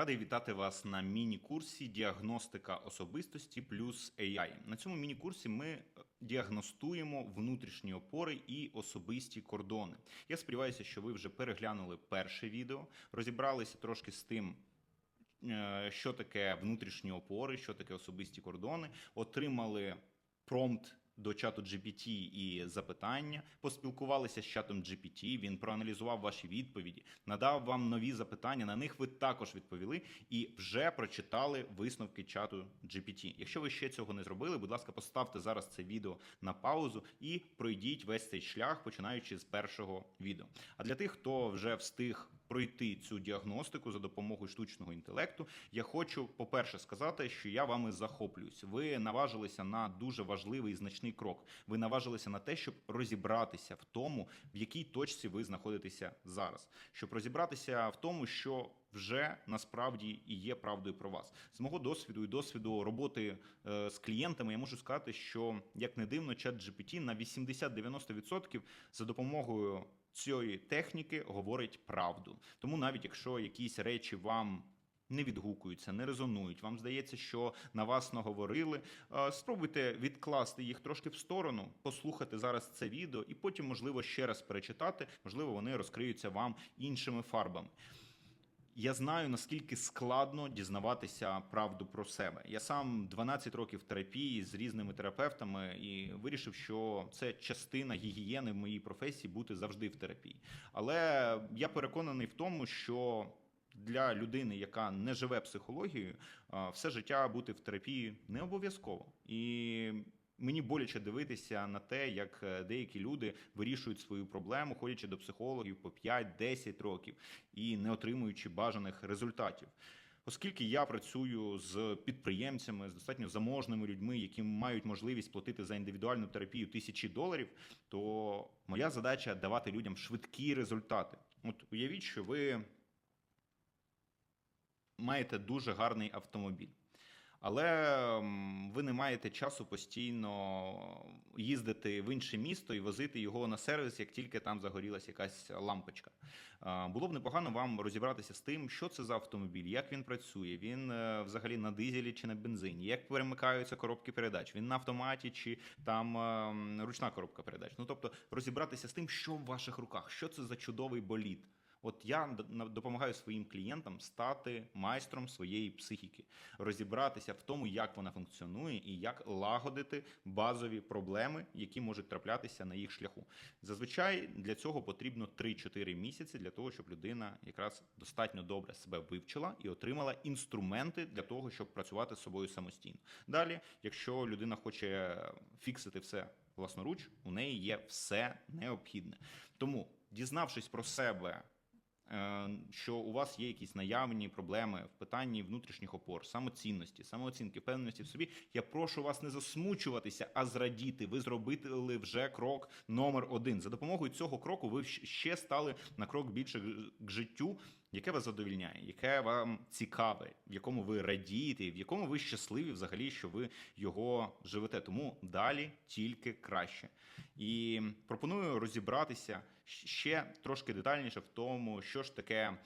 Радий вітати вас на міні-курсі Діагностика особистості плюс AI. На цьому міні-курсі ми е, діагностуємо внутрішні опори і особисті кордони. Я сподіваюся, що ви вже переглянули перше відео, розібралися трошки з тим. е, Що таке внутрішні опори, що таке особисті кордони, отримали промпт до чату GPT і запитання, поспілкувалися з чатом GPT, він проаналізував ваші відповіді, надав вам нові запитання. На них ви також відповіли і вже прочитали висновки чату GPT. Якщо ви ще цього не зробили, будь ласка, поставте зараз це відео на паузу і пройдіть весь цей шлях, починаючи з першого відео. А для тих, хто вже встиг пройти цю діагностику за допомогою штучного інтелекту, я хочу, по-перше, сказати, що я вами захоплююсь. Ви наважилися на дуже важливий і значний крок. Ви наважилися на те, щоб розібратися в тому, в якій точці ви знаходитеся зараз, щоб розібратися в тому, що вже насправді і є правдою про вас. З мого досвіду і досвіду роботи е, з клієнтами, я можу сказати, що як не дивно, чат GPT на 80-90% за допомогою цієї техніки говорить правду. Тому навіть якщо якісь речі вам не відгукуються, не резонують. Вам здається, що на вас наговорили. е, Спробуйте відкласти їх трошки в сторону, послухати зараз це відео, і потім, можливо, ще раз перечитати. Можливо, вони розкриються вам іншими фарбами. Я знаю наскільки складно дізнаватися правду про себе. Я сам 12 років терапії з різними терапевтами і вирішив, що це частина гігієни в моїй професії бути завжди в терапії. Але я переконаний в тому, що для людини, яка не живе психологією, все життя бути в терапії не обов'язково. І мені боляче дивитися на те, як е, деякі люди вирішують свою проблему, ходячи до психологів по 5-10 років і не отримуючи бажаних результатів. Оскільки я працюю з підприємцями, з достатньо заможними людьми, які мають можливість платити за індивідуальну терапію тисячі доларів, то моя задача давати людям швидкі результати. От уявіть, що ви маєте дуже гарний автомобіль. Але ви не маєте часу постійно їздити в інше місто і возити його на сервіс, як тільки там загорілася якась лампочка. Було б непогано вам розібратися з тим, що це за автомобіль, як він працює, він е, взагалі на дизелі чи на бензині, як перемикаються коробки передач, він на автоматі чи там е, ручна коробка передач. Ну тобто розібратися з тим, що в ваших руках, що це за чудовий болід. От я допомагаю своїм клієнтам стати майстром своєї психіки, розібратися в тому, як вона функціонує і як лагодити базові проблеми, які можуть траплятися на їх шляху. Зазвичай для цього потрібно 3-4 місяці для того, щоб людина якраз достатньо добре себе вивчила і отримала інструменти для того, щоб працювати з собою самостійно. Далі, якщо людина хоче фіксити все власноруч, у неї є все необхідне. Тому, дізнавшись про себе. Е, Що у вас є якісь наявні проблеми в питанні внутрішніх опор, самоцінності, самооцінки, впевненості в собі. Я прошу вас не засмучуватися, а зрадіти. Ви зробили вже крок номер один. За допомогою цього кроку ви ще стали на крок більше к життю, яке вас задовільняє, яке вам цікаве, в якому ви радієте, в якому ви щасливі взагалі, що ви його живете. Тому далі тільки краще. І пропоную розібратися ще трошки детальніше в тому, що ж таке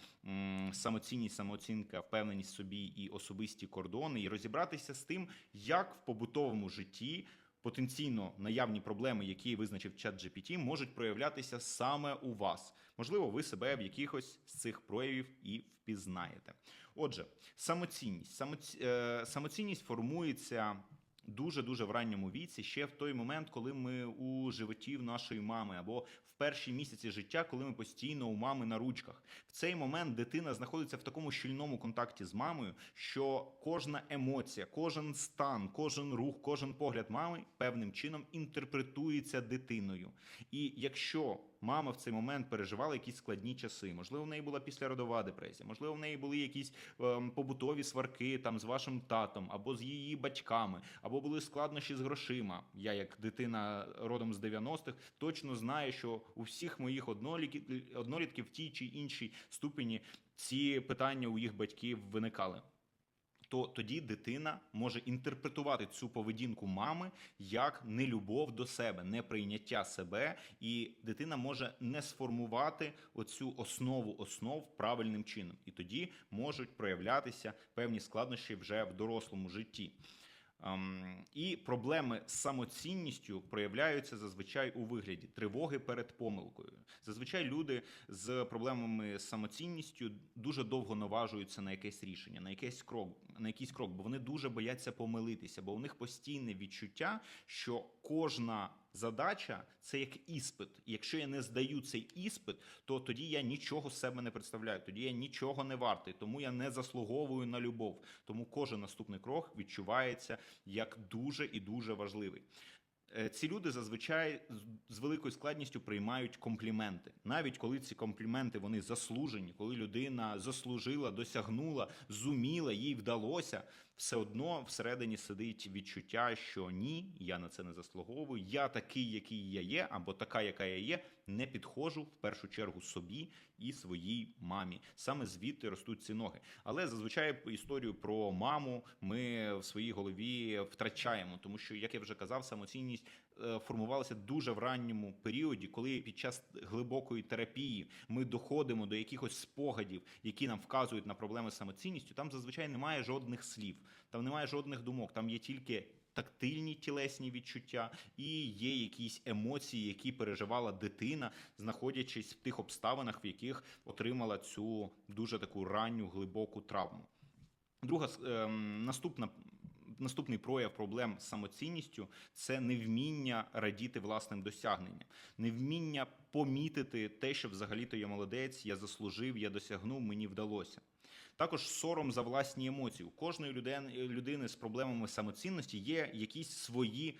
самоцінність, самооцінка, впевненість собі і особисті кордони, і розібратися з тим, як в побутовому житті. Потенційно наявні проблеми, які визначив чат GPT, можуть проявлятися саме у вас. Можливо, ви себе в якихось з цих проявів і впізнаєте. Отже, самоцінність. Самоці... е, Самоцінність формується дуже дуже в ранньому віці, ще в той момент, коли ми у животі в нашої мами, або перші місяці життя, коли ми постійно у мами на ручках. В цей момент дитина знаходиться в такому щільному контакті з мамою, що кожна емоція, кожен стан, кожен рух, кожен погляд мами певним чином інтерпретується дитиною. І якщо мама в цей момент переживала якісь складні часи, можливо, в неї була післяродова депресія, можливо, в неї були якісь ем, побутові сварки там з вашим татом або з її батьками, або були складнощі з грошима. Я, як дитина родом з 90-х, точно знаю, що у всіх моїх однолітків, в тій чи іншій ступені ці питання у їх батьків виникали. То тоді дитина може інтерпретувати цю поведінку мами як нелюбов до себе, неприйняття себе, і дитина може не сформувати оцю основу основ правильним чином. І тоді можуть проявлятися певні складнощі вже в дорослому житті. Ем, І проблеми з самоцінністю проявляються зазвичай у вигляді тривоги перед помилкою. Зазвичай люди з проблемами з самоцінністю дуже довго наважуються на якесь рішення, на якийсь крок, на якийсь крок, бо вони дуже бояться помилитися, бо у них постійне відчуття, що кожна задача це як іспит. Якщо я не здаю цей іспит, то тоді я нічого з себе не представляю, тоді я нічого не вартий, тому я не заслуговую на любов. Тому кожен наступний крок відчувається як дуже і дуже важливий. Е, Ці люди зазвичай з великою складністю приймають компліменти, навіть коли ці компліменти вони заслужені, коли людина заслужила, досягнула, зуміла, їй вдалося, все одно всередині сидить відчуття, що ні, я на це не заслуговую. Я такий, який я є, або така, яка я є, не підходжу в першу чергу собі і своїй мамі. Саме звідти ростуть ці ноги. Але зазвичай історію про маму ми в своїй голові втрачаємо, тому що, як я вже казав, самоцінність е, формувалася дуже в ранньому періоді, коли під час глибокої терапії ми доходимо до якихось спогадів, які нам вказують на проблеми з самоцінністю. Там зазвичай немає жодних слів, там немає жодних думок, там є тільки. Тактильні тілесні відчуття і є якісь емоції, які переживала дитина, знаходячись в тих обставинах, в яких отримала цю дуже таку ранню глибоку травму. Друга ем, наступна. Наступний прояв проблем з самоцінністю це невміння радіти власним досягненням, невміння помітити те, що взагалі-то я молодець, я заслужив, я досягнув, мені вдалося. Також сором за власні емоції. У кожної людини, з проблемами самоцінності є якісь свої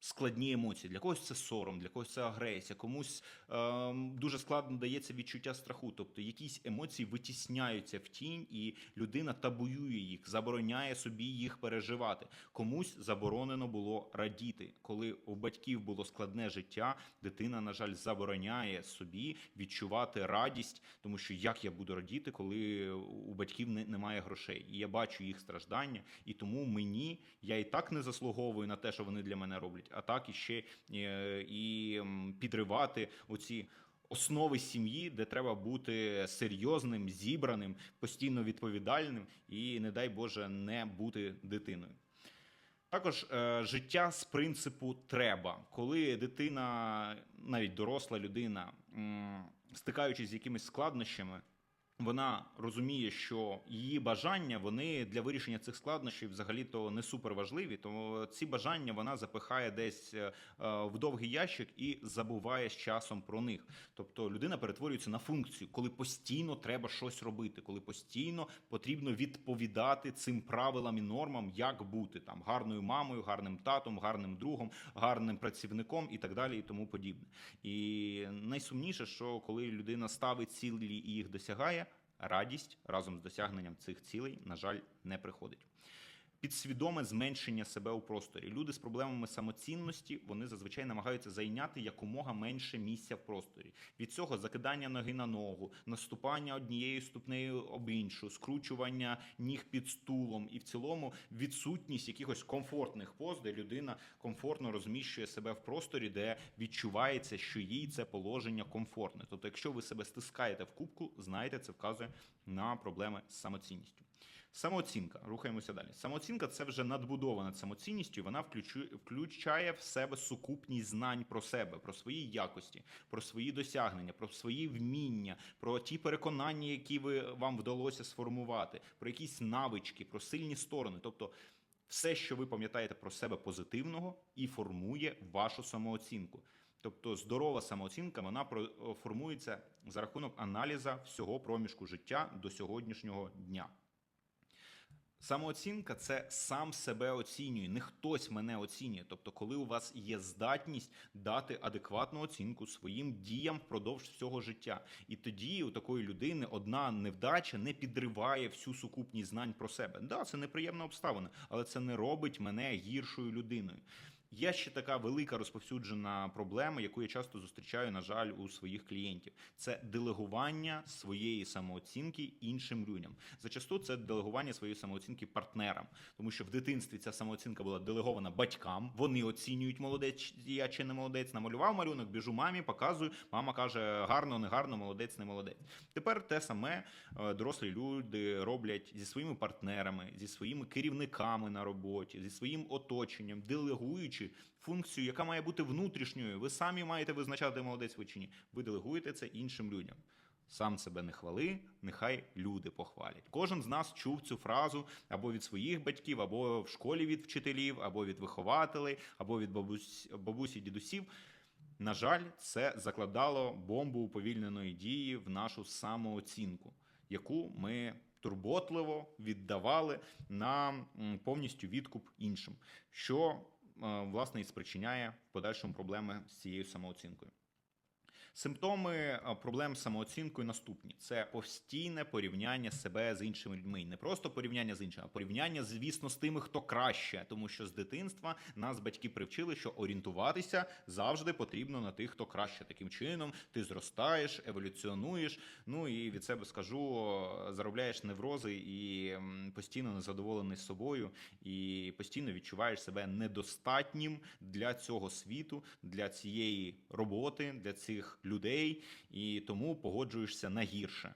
складні емоції. Для когось це сором, для когось це агресія, комусь ем, дуже складно дається відчуття страху. Тобто якісь емоції витісняються в тінь, і людина табуює їх, забороняє собі їх переживати. Комусь заборонено було радіти. Коли у батьків було складне життя, дитина, на жаль, забороняє собі відчувати радість, тому що як я буду радіти, коли у батьків не, немає грошей, і я бачу їх страждання, і тому мені я і так не заслуговую на те, що вони для мене роблять, а так і ще е, і підривати оці. Основи сім'ї, де треба бути серйозним, зібраним, постійно відповідальним і, не дай Боже, не бути дитиною. Також е, життя з принципу треба, коли дитина, навіть доросла людина, стикаючись з якимись складнощами, вона розуміє, що її бажання вони для вирішення цих складнощів взагалі-то не супер важливі. Тому ці бажання вона запихає десь е, в довгий ящик і забуває з часом про них. Тобто людина перетворюється на функцію, коли постійно треба щось робити, коли постійно потрібно відповідати цим правилам і нормам, як бути там гарною мамою, гарним татом, гарним другом, гарним працівником і так далі, і тому подібне. І найсумніше, що коли людина ставить цілі і їх досягає, радість разом з досягненням цих цілей, на жаль, не приходить. Підсвідоме зменшення себе у просторі. Люди з проблемами самоцінності вони зазвичай намагаються зайняти якомога менше місця в просторі. Від цього закидання ноги на ногу, наступання однією ступнею об іншу, скручування ніг під стулом, і в цілому відсутність якихось комфортних поз, де людина комфортно розміщує себе в просторі, де відчувається, що їй це положення комфортне. Тобто, якщо ви себе стискаєте в кубку, знаєте, це вказує на проблеми з самоцінністю. Самооцінка. Рухаємося далі. Самооцінка це вже надбудова над самоцінністю. Вона включає в себе сукупність знань про себе, про свої якості, про свої досягнення, про свої вміння, про ті переконання, які ви вам вдалося сформувати, про якісь навички, про сильні сторони. Тобто, все, що ви пам'ятаєте про себе позитивного, і формує вашу самооцінку. Тобто здорова самооцінка вона формується за рахунок аналіза всього проміжку життя до сьогоднішнього дня. Самооцінка це сам себе оцінює, не хтось мене оцінює. Тобто, коли у вас є здатність дати адекватну оцінку своїм діям впродовж всього життя. І тоді у такої людини одна невдача не підриває всю сукупність знань про себе. Да, це неприємна обставина, але це не робить мене гіршою людиною. Є ще така велика розповсюджена проблема, яку я часто зустрічаю, на жаль, у своїх клієнтів. Це делегування своєї самооцінки іншим людям. Зачасту це делегування своєї самооцінки партнерам, тому що в дитинстві ця самооцінка була делегована батькам. Вони оцінюють молодець я чи не молодець. Намалював малюнок, біжу мамі, показую. Мама каже: гарно, не гарно, молодець, не молодець. Тепер те саме е, дорослі люди роблять зі своїми партнерами, зі своїми керівниками на роботі, зі своїм оточенням, делегуючи функцію, яка має бути внутрішньою. Ви самі маєте визначати молодець ви чи ні. Ви делегуєте це іншим людям. Сам себе не хвали, нехай люди похвалять. Кожен з нас чув цю фразу або від своїх батьків, або в школі від вчителів, або від вихователей, або від бабусь, бабусі, дідусів. На жаль, це закладало бомбу уповільненої дії в нашу самооцінку, яку ми турботливо віддавали на повністю відкуп іншим, що власне і спричиняє в подальшому проблеми з цією самооцінкою. Симптоми е, проблем з самооцінкою наступні: це постійне порівняння себе з іншими людьми. І Не просто порівняння з іншими, а порівняння, звісно, з тими, хто краще, тому що з дитинства нас батьки привчили, що орієнтуватися завжди потрібно на тих, хто краще. Таким чином ти зростаєш, еволюціонуєш. Ну і від себе скажу, е, заробляєш неврози і постійно незадоволений собою, і постійно відчуваєш себе недостатнім для цього світу, для цієї роботи, для цих людей, і тому погоджуєшся на гірше.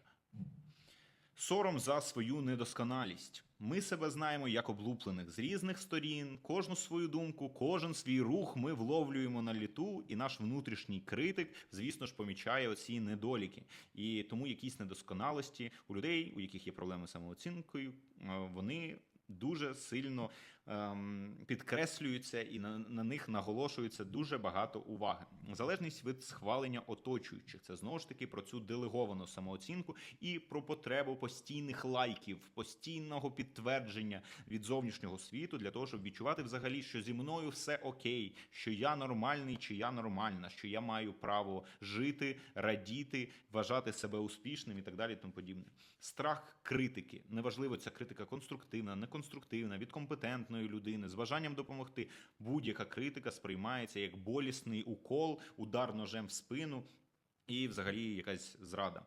Сором за свою недосконалість. Ми себе знаємо як облуплених з різних сторін, кожну свою думку, кожен свій рух ми вловлюємо на літу, і наш внутрішній критик, звісно ж, помічає оці недоліки. І тому якісь недосконалості у людей, у яких є проблеми з самооцінкою, е, вони дуже сильно підкреслюються і на, на них наголошується дуже багато уваги. Залежність від схвалення оточуючих це знову ж таки про цю делеговану самооцінку і про потребу постійних лайків, постійного підтвердження від зовнішнього світу для того, щоб відчувати взагалі, що зі мною все окей, що я нормальний чи я нормальна, що я маю право жити, радіти, вважати себе успішним і так далі. і Тому подібне. Страх критики. Неважливо, ця критика конструктивна, неконструктивна, від компетентної людини, з бажанням допомогти. Будь-яка критика сприймається як болісний укол, удар ножем в спину і взагалі якась зрада.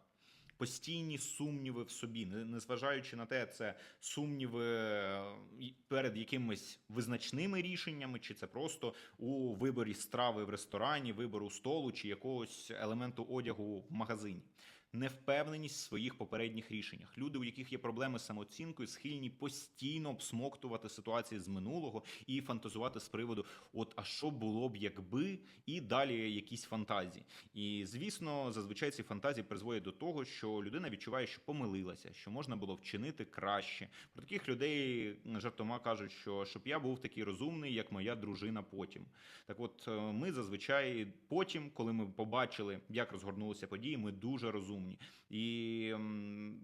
Постійні сумніви в собі, незважаючи на те, це сумніви е, перед якимись визначними рішеннями, чи це просто у виборі страви в ресторані, вибору столу чи якогось елементу одягу в магазині. Невпевненість в своїх попередніх рішеннях. Люди, у яких є проблеми з самооцінкою, схильні постійно обсмоктувати ситуації з минулого і фантазувати з приводу: от а що було б, якби, і далі якісь фантазії. І звісно, зазвичай ці фантазії призводять до того, що людина відчуває, що помилилася, що можна було вчинити краще. Про таких людей жартома кажуть, що щоб я був такий розумний, як моя дружина потім. Так от е, ми зазвичай потім, коли ми побачили, як розгорнулися події, ми дуже розумні і м,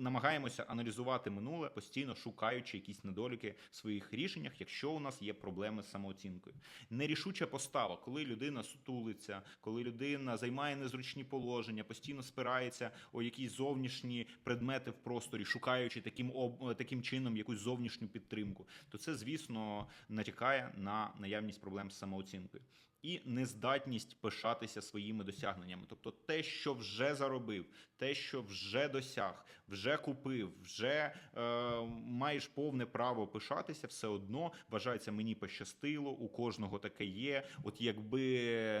намагаємося аналізувати минуле, постійно шукаючи якісь недоліки в своїх рішеннях, якщо у нас є проблеми з самооцінкою. Нерішуча постава, коли людина сутулиться, коли людина займає незручні положення, постійно спирається у якісь зовнішні предмети в просторі, шукаючи таким об таким чином якусь зовнішню підтримку, то це, звісно, натякає на наявність проблем з самооцінкою. І нездатність пишатися своїми досягненнями, тобто те, що вже заробив, те, що вже досяг, вже купив, вже е, маєш повне право пишатися, все одно вважається, мені пощастило, у кожного таке є. От якби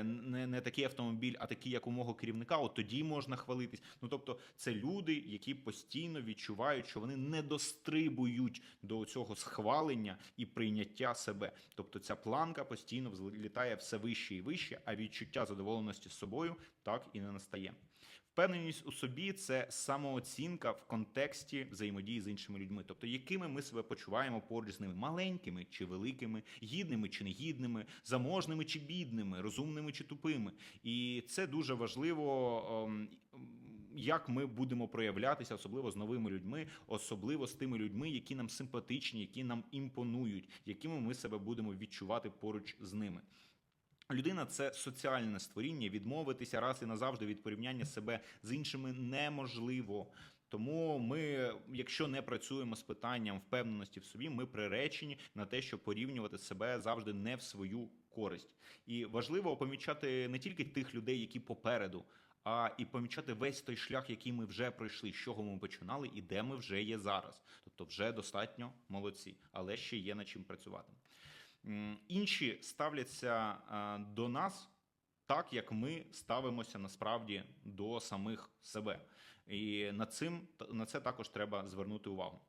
не, не такий автомобіль, а такий, як у мого керівника, от тоді можна хвалитись. Ну тобто, це люди, які постійно відчувають, що вони не дострибують до цього схвалення і прийняття себе. Тобто, ця планка постійно взлітає все вище і вище, а відчуття задоволеності з собою так і не настає. Впевненість у собі це самооцінка в контексті взаємодії з іншими людьми, тобто якими ми себе почуваємо поруч з ними, маленькими чи великими, гідними чи негідними, заможними чи бідними, розумними чи тупими. І це дуже важливо. ем, Як ми будемо проявлятися, особливо з новими людьми, особливо з тими людьми, які нам симпатичні, які нам імпонують, якими ми себе будемо відчувати поруч з ними. Людина це соціальне створіння. Відмовитися раз і назавжди від порівняння себе з іншими неможливо. Тому ми, якщо не працюємо з питанням впевненості в собі, ми приречені на те, щоб порівнювати себе завжди не в свою користь. І важливо помічати не тільки тих людей, які попереду, а і помічати весь той шлях, який ми вже пройшли, з чого ми починали і де ми вже є зараз. Тобто, вже достатньо молодці, але ще є над чим працювати. Інші ставляться е, до нас так, як ми ставимося насправді до самих себе. І над цим на це також треба звернути увагу.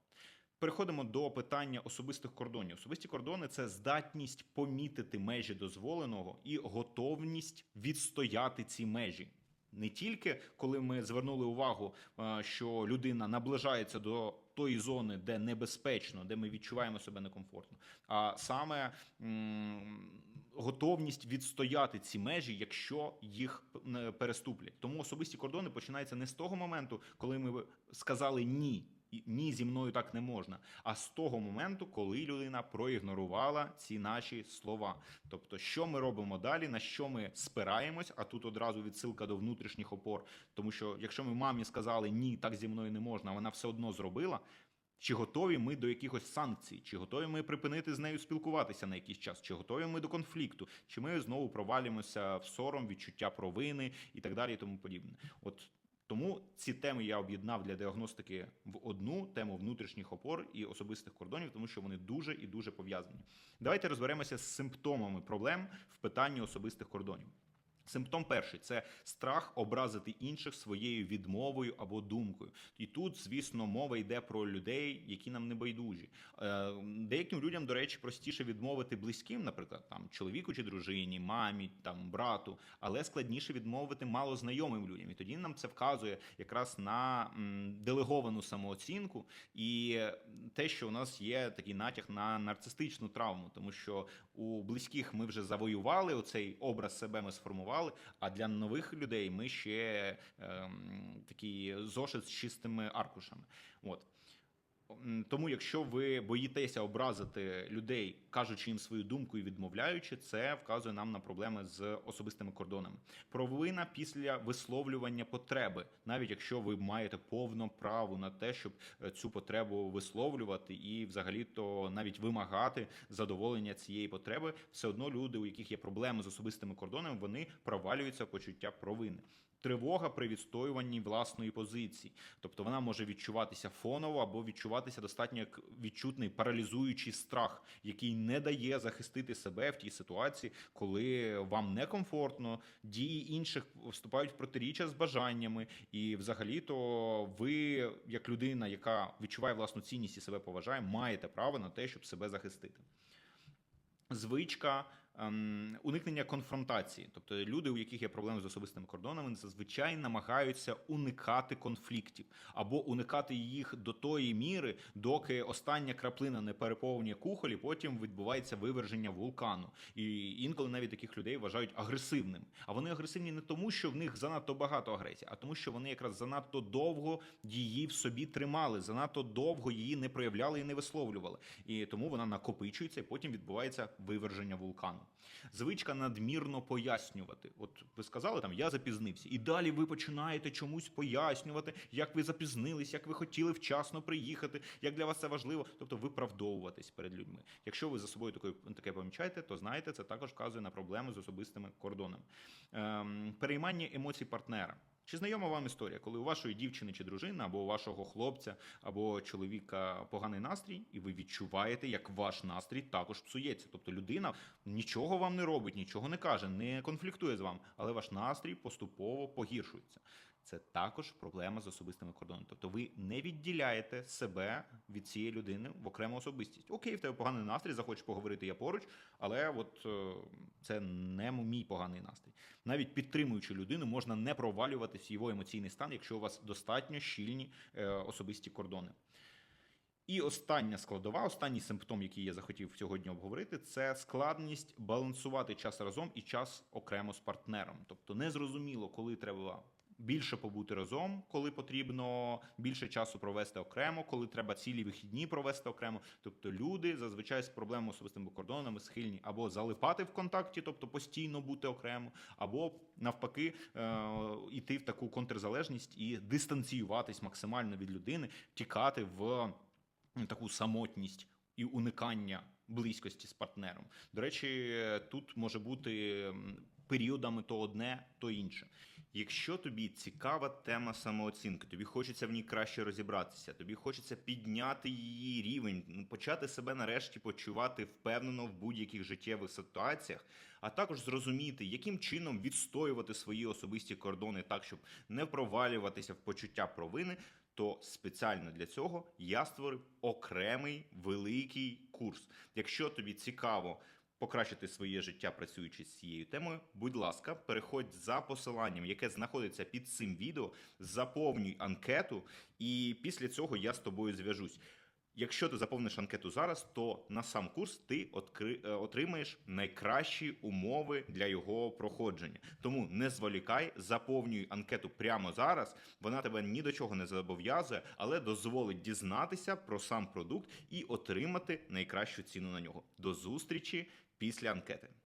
Переходимо до питання особистих кордонів. Особисті кордони це здатність помітити межі дозволеного і готовність відстояти ці межі. Не тільки коли ми звернули увагу, е, що людина наближається до тої зони, де небезпечно, де ми відчуваємо себе некомфортно, а саме готовність відстояти ці межі, якщо їх е, переступлять. Тому особисті кордони починаються не з того моменту, коли ми сказали ні. Ні, зі мною так не можна. А з того моменту, коли людина проігнорувала ці наші слова. Тобто, що ми робимо далі, на що ми спираємось, а тут одразу відсилка до внутрішніх опор. Тому що якщо ми мамі сказали ні, так зі мною не можна, вона все одно зробила. Чи готові ми до якихось санкцій, чи готові ми припинити з нею спілкуватися на якийсь час, чи готові ми до конфлікту, чи ми знову провалюємося в сором, відчуття провини і так далі, і тому подібне. От тому ці теми я об'єднав для діагностики в одну тему внутрішніх опор і особистих кордонів, тому що вони дуже і дуже пов'язані. Давайте розберемося з симптомами проблем в питанні особистих кордонів. Симптом перший це страх образити інших своєю відмовою або думкою. І тут, звісно, мова йде про людей, які нам не байдужі. Е, Деяким людям, до речі, простіше відмовити близьким, наприклад, там чоловіку чи дружині, мамі, там брату, але складніше відмовити малознайомим людям. І тоді нам це вказує якраз на делеговану самооцінку і те, що у нас є такий натяг на нарцистичну травму, тому що у близьких ми вже завоювали оцей образ себе, ми сформували. А для нових людей ми ще е, такий зошит з чистими аркушами. От. Тому, якщо ви боїтеся образити людей, кажучи їм свою думку і відмовляючи, це вказує нам на проблеми з особистими кордонами. Провина після висловлювання потреби, навіть якщо ви маєте повне право на те, щоб е, цю потребу висловлювати, і взагалі то навіть вимагати задоволення цієї потреби, все одно люди, у яких є проблеми з особистими кордонами, вони провалюються в почуття провини. Тривога при відстоюванні власної позиції, тобто вона може відчуватися фоново або відчуватися достатньо як відчутний паралізуючий страх, який не дає захистити себе в тій ситуації, коли вам некомфортно, дії інших вступають в протиріччя з бажаннями, і взагалі-то ви, як людина, яка відчуває власну цінність і себе поважає, маєте право на те, щоб себе захистити. Звичка уникнення конфронтації, тобто люди, у яких є проблеми з особистими кордонами, зазвичай намагаються уникати конфліктів або уникати їх до тої міри, доки остання краплина не переповнює кухоль, і потім відбувається виверження вулкану. І інколи навіть таких людей вважають агресивними. А вони агресивні не тому, що в них занадто багато агресії, а тому, що вони якраз занадто довго її в собі тримали, занадто довго її не проявляли і не висловлювали. І тому вона накопичується, і потім відбувається виверження вулкану. Звичка надмірно пояснювати. От ви сказали там, я запізнився, і далі ви починаєте чомусь пояснювати, як ви запізнились, як ви хотіли вчасно приїхати, як для вас це важливо. Тобто виправдовуватись перед людьми. Якщо ви за собою таке, таке помічаєте, то знаєте, це також вказує на проблеми з особистими кордонами. Ем, переймання емоцій партнера. Чи знайома вам історія, коли у вашої дівчини чи дружини, або у вашого хлопця, або чоловіка поганий настрій, і ви відчуваєте, як ваш настрій також псується? Тобто людина нічого вам не робить, нічого не каже, не конфліктує з вами, але ваш настрій поступово погіршується. Це також проблема з особистими кордонами. Тобто ви не відділяєте себе від цієї людини в окрему особистість. Окей, в тебе поганий настрій, захочеш поговорити я поруч, але от е, це не мій поганий настрій. Навіть підтримуючи людину, можна не провалюватися в його емоційний стан, якщо у вас достатньо щільні е, особисті кордони. І остання складова, останній симптом, який я захотів сьогодні обговорити, це складність балансувати час разом і час окремо з партнером. Тобто незрозуміло, коли треба більше побути разом, коли потрібно більше часу провести окремо, коли треба цілі вихідні провести окремо. Тобто люди зазвичай з проблемами особистими кордонами схильні або залипати в контакті, тобто постійно бути окремо, або навпаки е, йти в таку контрзалежність і дистанціюватись максимально від людини, тікати в таку самотність і уникання близькості з партнером. До речі, тут може бути періодами то одне, то інше. Якщо тобі цікава тема самооцінки, тобі хочеться в ній краще розібратися, тобі хочеться підняти її рівень, ну, почати себе нарешті почувати впевнено в будь-яких життєвих ситуаціях, а також зрозуміти, яким чином відстоювати свої особисті кордони так, щоб не провалюватися в почуття провини, то спеціально для цього я створив окремий великий курс. Якщо тобі цікаво покращити своє життя, працюючи з цією темою, будь ласка, переходь за посиланням, яке знаходиться під цим відео, заповнюй анкету, і після цього я з тобою зв'яжусь. Якщо ти заповниш анкету зараз, то на сам курс ти е, отримаєш найкращі умови для його проходження. Тому не зволікай, заповнюй анкету прямо зараз. Вона тебе ні до чого не зобов'язує, але дозволить дізнатися про сам продукт і отримати найкращу ціну на нього. До зустрічі після анкети.